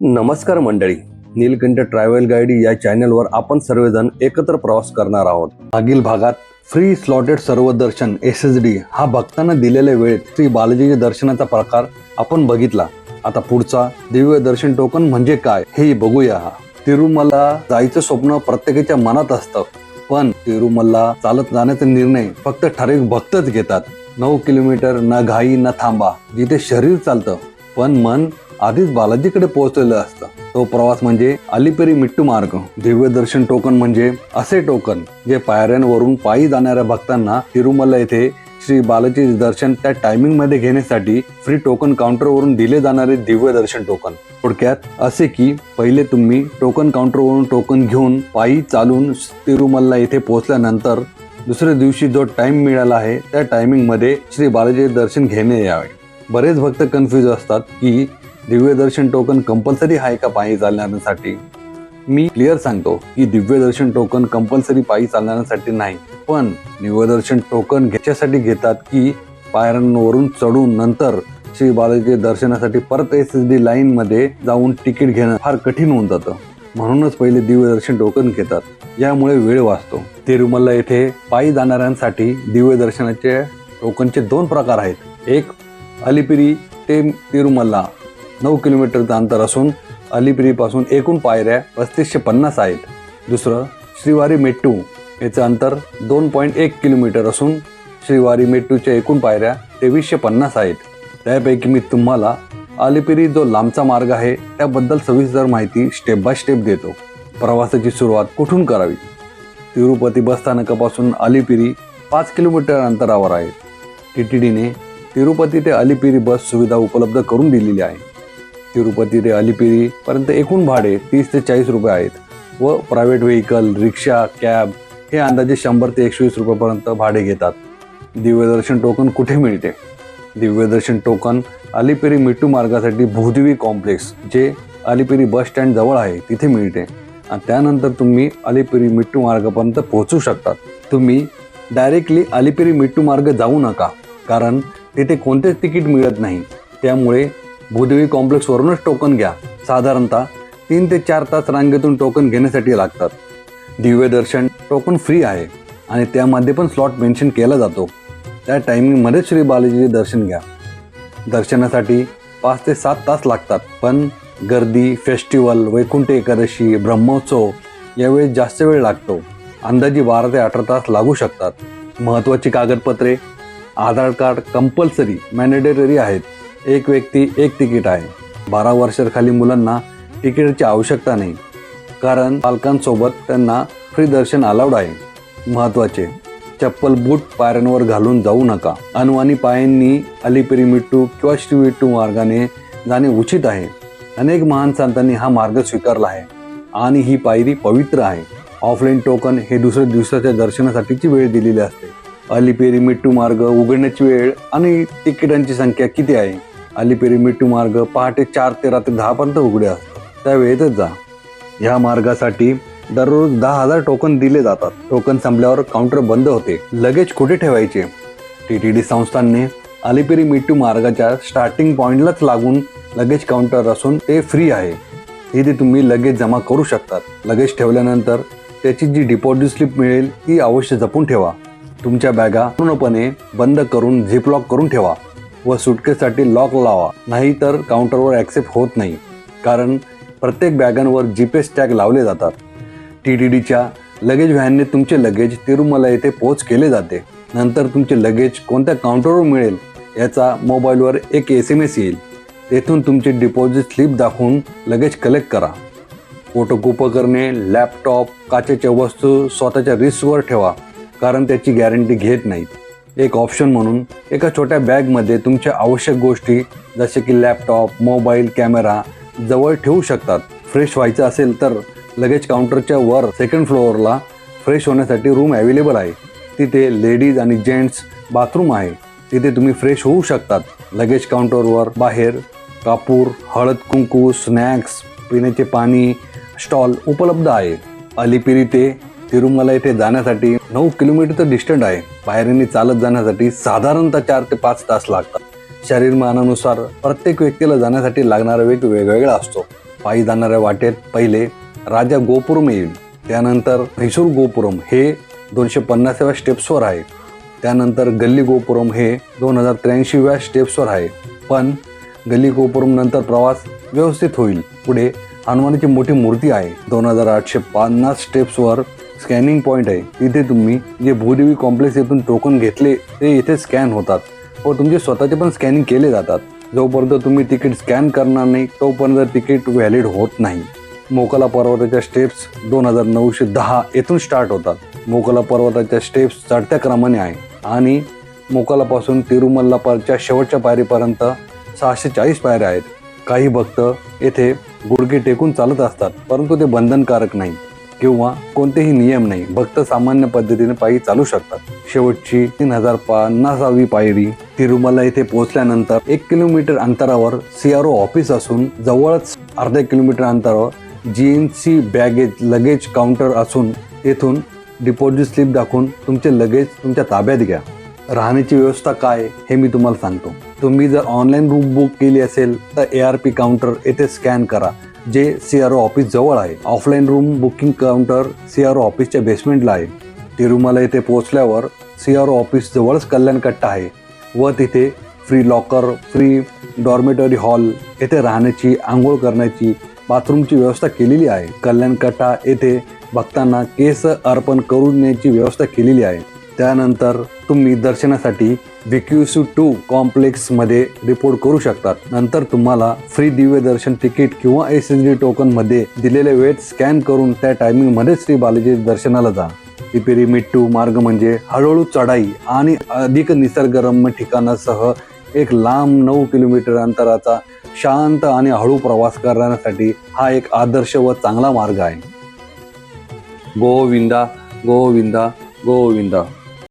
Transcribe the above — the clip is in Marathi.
नमस्कार मंडळी. नीलकंठ ट्रॅव्हल गाईड या चॅनलवर आपण सर्वजण एकत्र प्रवास करणार आहोत. मागील भागात फ्री स्लॉटेड सर्व दर्शन एस एस डी हा भक्तांना दिलेल्या वेळेत श्री बालाजीच्या दर्शनाचा प्रकार आपण बघितला. आता पुढचा दिव्य दर्शन टोकन म्हणजे काय हे बघूया तिरुमला जायचं स्वप्न प्रत्येकाच्या मनात असतं. पण तिरुमलला चालत जाण्याचा निर्णय फक्त ठराविक भक्तच घेतात. नऊ किलोमीटर न घाई न थांबा. जिथे शरीर चालतं पण मन आधीच बालाजीकडे पोहोचलेलं असतं. तो प्रवास म्हणजे अलिपेरी मिट्टू मार्ग. दिव्य दर्शन टोकन म्हणजे असे टोकन जे पायऱ्यांवरून पायी जाणाऱ्या भक्तांना तिरुमला येथे श्री बालाजी दर्शन त्या टायमिंगमध्ये घेण्यासाठी फ्री टोकन काउंटरवरून दिले जाणारे दिव्य दर्शन टोकन. थोडक्यात असे की पहिले तुम्ही टोकन काउंटरवरून टोकन घेऊन पायी चालून तिरुमलला येथे पोहोचल्यानंतर दुसऱ्या दिवशी जो टाइम मिळाला आहे त्या टायमिंगमध्ये श्री बालाजी दर्शन घेणे यावे. बरेच भक्त कन्फ्युज असतात की दिव्य दर्शन टोकन कंपल्सरी आहे का पायी चालण्यासाठी? मी क्लिअर सांगतो की दिव्य दर्शन टोकन कंपल्सरी पायी चालण्यासाठी नाही पण दिव्य दर्शन टोकन घ्यायच्यासाठी घेतात की पायऱ्यांवरून चढून नंतर श्री बालाजी दर्शनासाठी परत एस एस डी लाईन मध्ये जाऊन तिकीट घेणं फार कठीण होऊन जातं. म्हणूनच पहिले दिव्य दर्शन टोकन घेतात. यामुळे वेळ वाचतो. तिरुमल्ला येथे पायी जाणाऱ्यांसाठी दिव्य दर्शनाचे टोकनचे दोन प्रकार आहेत. एक अलिपिरी ते तिरुमल्ला. नऊ किलोमीटरचं अंतर असून अलिपिरीपासून एकूण पायऱ्या पस्तीसशे पन्नास आहेत. दुसरं श्रीवारी मेट्टू. याचं अंतर दोन पॉईंट एक किलोमीटर असून श्रीवारी मेट्टूच्या एकूण पायऱ्या तेवीसशे पन्नास आहेत. त्यापैकी मी तुम्हाला अलिपिरी जो लांबचा मार्ग आहे त्याबद्दल सविस्तर माहिती स्टेप बाय स्टेप देतो. प्रवासाची सुरुवात कुठून करावी? तिरुपती बस स्थानकापासून अलिपिरी पाच किलोमीटर अंतरावर आहे. टी टी डीने तिरुपती ते अलिपिरी बस सुविधा उपलब्ध करून दिलेली आहे. तिरुपती ते अलिपिरी पर्यंत एकूण भाडे तीस ते चाळीस रुपये आहेत. व प्रायव्हेट व्हेकल रिक्षा कॅब हे अंदाजे शंभर ते एकशे वीस रुपयापर्यंत भाडे घेतात. दिव्यदर्शन टोकन कुठे मिळते? दिव्यदर्शन टोकन अलिपिरी मिट्टू मार्गासाठी भूदेवी कॉम्प्लेक्स जे अलिपिरी बस स्टँड जवळ आहे तिथे मिळते. आणि त्यानंतर तुम्ही अलिपिरी मिट्टू मार्गापर्यंत पोहोचू शकतात. तुम्ही डायरेक्टली अलिपिरी मिट्टू मार्ग जाऊ नका कारण तिथे कोणतेच तिकीट मिळत नाही. त्यामुळे भूदेवी कॉम्प्लेक्सवरूनच टोकन घ्या. साधारणतः तीन ते चार तास रांगेतून टोकन घेण्यासाठी लागतात. दिव्य दर्शन टोकन फ्री आहे आणि त्यामध्ये पण स्लॉट मेन्शन केला जातो. त्या टायमिंगमध्ये श्री बालाजीचे दर्शन घ्या. दर्शनासाठी पाच ते सात तास लागतात पण गर्दी फेस्टिवल वैकुंठ एकादशी ब्रह्मोत्सव यावेळी जास्त वेळ लागतो. अंदाजे बारा ते अठरा तास लागू शकतात. महत्त्वाची कागदपत्रे आधार कार्ड कंपल्सरी मॅन्डेटरी आहेत. एक व्यक्ती एक तिकीट आहे. बारा वर्षाखाली मुलांना तिकीटची आवश्यकता नाही. कारण पालकांसोबत त्यांना फ्री दर्शन अलाउड आहे. महत्त्वाचे चप्पल बूट पायऱ्यांवर घालून जाऊ नका. अनवाणी पायांनी अलिपिरी मिट्टू किंवा श्री मिट्टू मार्गाने जाणे उचित आहे. अनेक महान संतांनी हा मार्ग स्वीकारला आहे. आणि ही पायरी पवित्र आहे. ऑफलाईन टोकन हे दुसऱ्या दिवसाच्या दर्शनासाठीची वेळ दिलेली असते. अलिपेरी मिट्टू मार्ग उघडण्याची वेळ आणि तिकिटांची संख्या किती आहे? अलिपेरी मिट्टू मार्ग पहाटे चार ते रात्री दहापर्यंत उघडे असतात. त्या वेळेतच जा. ह्या मार्गासाठी दररोज दहा हजार टोकन दिले जातात. टोकन संपल्यावर काउंटर बंद होते. लगेज कुठे ठेवायचे. टी टी डी संस्थांनी अलिपेरी मिट्टू मार्गाच्या स्टार्टिंग पॉइंटलाच लागून लगेज काउंटर असून ते फ्री आहे. इथे तुम्ही लगेच जमा करू शकतात. लगेज ठेवल्यानंतर त्याची जी डिपॉझिट स्लिप मिळेल ती अवश्य जपून ठेवा. तुमच्या बॅगा पूर्णपणे बंद करून झिप लॉक करून ठेवा. व सुटकेसाठी लॉक लावा. नाही तर काउंटरवर ॲक्सेप्ट होत नाही. कारण प्रत्येक बॅगांवर जी एस टॅग लावले जातात. टी टी डीच्या लगेज व्हॅनने तुमचे लगेज तिरुमला येथे पोच केले जाते. नंतर तुमचे लगेज कोणत्या काउंटरवर मिळेल याचा मोबाईलवर एक एस एम एस येईल. तेथून तुमची डिपॉझिट स्लिप दाखवून लगेज कलेक्ट करा. फोटो उपकरणे लॅपटॉप काचेच्या वस्तू स्वतःच्या रिस्कवर ठेवा. कारण त्याची गॅरंटी घेत नाहीत. एक ऑप्शन म्हणून एका छोट्या बॅगमध्ये तुमच्या आवश्यक गोष्टी जसे की लॅपटॉप मोबाईल कॅमेरा जवळ ठेवू शकतात. फ्रेश व्हायचं असेल तर लगेज काउंटरच्या वर सेकंड फ्लोअरला फ्रेश होण्यासाठी रूम अवेलेबल आहे. तिथे लेडीज आणि जेंट्स बाथरूम आहे. तिथे तुम्ही फ्रेश होऊ शकतात. लगेज काउंटरवर बाहेर कापूर हळद कुंकू स्नॅक्स पिण्याचे पाणी स्टॉल उपलब्ध आहे. अलिपिरी ते तिरुमला येथे जाण्यासाठी नऊ किलोमीटरचं डिस्टंट आहे. पायरीने चालत जाण्यासाठी साधारणतः चार ते पाच तास लागतात. शरीरमानानुसार प्रत्येक व्यक्तीला जाण्यासाठी लागणारा वेग वेगवेगळा असतो. पायी जाणाऱ्या वाटेत पहिले राजा गोपुरम येईल. त्यानंतर म्हैसूर गोपुरम हे दोनशे पन्नासाव्या स्टेप्सवर आहे. त्यानंतर गल्ली गोपुरम हे दोन हजार त्र्याऐंशीव्या स्टेप्सवर आहे. पण गल्ली गोपुरम नंतर प्रवास व्यवस्थित होईल. पुढे हनुमानाची मोठी मूर्ती आहे. दोन हजार आठशे पन्नास स्टेप्सवर स्कॅनिंग पॉईंट आहे. तिथे तुम्ही जे भूदेवी कॉम्प्लेक्स येथून टोकन घेतले ते इथे स्कॅन होतात. व तुमचे स्वतःचे पण स्कॅनिंग केले जातात. जोपर्यंत तुम्ही तिकीट स्कॅन करणार नाही तोपर्यंत तिकीट व्हॅलिड होत नाही. मोकला पर्वताच्या स्टेप्स दोन हजार नऊशे दहा येथून स्टार्ट होतात. मोकला पर्वताच्या स्टेप्स चढत्या क्रमाने आहे. आणि मोकलापासून तिरुमल्लापरच्या शेवटच्या पायरीपर्यंत सहाशे चाळीस पायऱ्या आहेत. काही भक्त येथे गुडघे टेकून चालत असतात परंतु ते बंधनकारक नाही. किंवा कोणतेही नियम नाही. भक्त सामान्य पद्धतीने पायी चालू शकतात. शेवटची तीन हजार पन्नासावी पायरी तिरुमला येथे पोहोचल्यानंतर एक किलोमीटर अंतरावर सीआरओ ऑफिस असून जवळच अर्धा किलोमीटर अंतरावर G N C baggage luggage counter असून येथून डिपॉझिट स्लिप दाखवून तुमचे लगेज तुमच्या ताब्यात घ्या. राहण्याची व्यवस्था काय हे मी तुम्हाला सांगतो. तुम्ही जर ऑनलाईन रूम बुक केली असेल तर ए आर पी काउंटर येथे स्कॅन करा J C R O office जवळ आहे. Offline room booking counter C R O ऑफिसच्या बेसमेंटला आहे. तिरुमाला येथे पोहोचल्यावर सी आर ओ ऑफिस जवळच कल्याण कट्टा आहे व तिथे free locker free dormitory hall येथे राहण्याची आंघोळ करण्याची बाथरूमची व्यवस्था केलेली आहे. कल्याण कट्टा येथे भक्तांना केस अर्पण करून नेण्याची व्यवस्था केलेली आहे. त्यानंतर तुम्ही दर्शनासाठी व्हिक्युसू टू कॉम्प्लेक्समध्ये रिपोर्ट करू शकतात. नंतर तुम्हाला फ्री दिव्य दर्शन तिकीट किंवा एस एस जी टोकनमध्ये दिलेले वेळेत स्कॅन करून त्या टायमिंगमध्ये श्री बालाजी दर्शनाला जा. पिपिरी मिट्टू मार्ग म्हणजे हळूहळू चढाई आणि अधिक निसर्गरम्य ठिकाणासह एक लांब नऊ किलोमीटर अंतराचा शांत आणि हळू प्रवास करण्यासाठी हा एक आदर्श व चांगला मार्ग आहे. गोविंदा गोविंदा गोविंदा.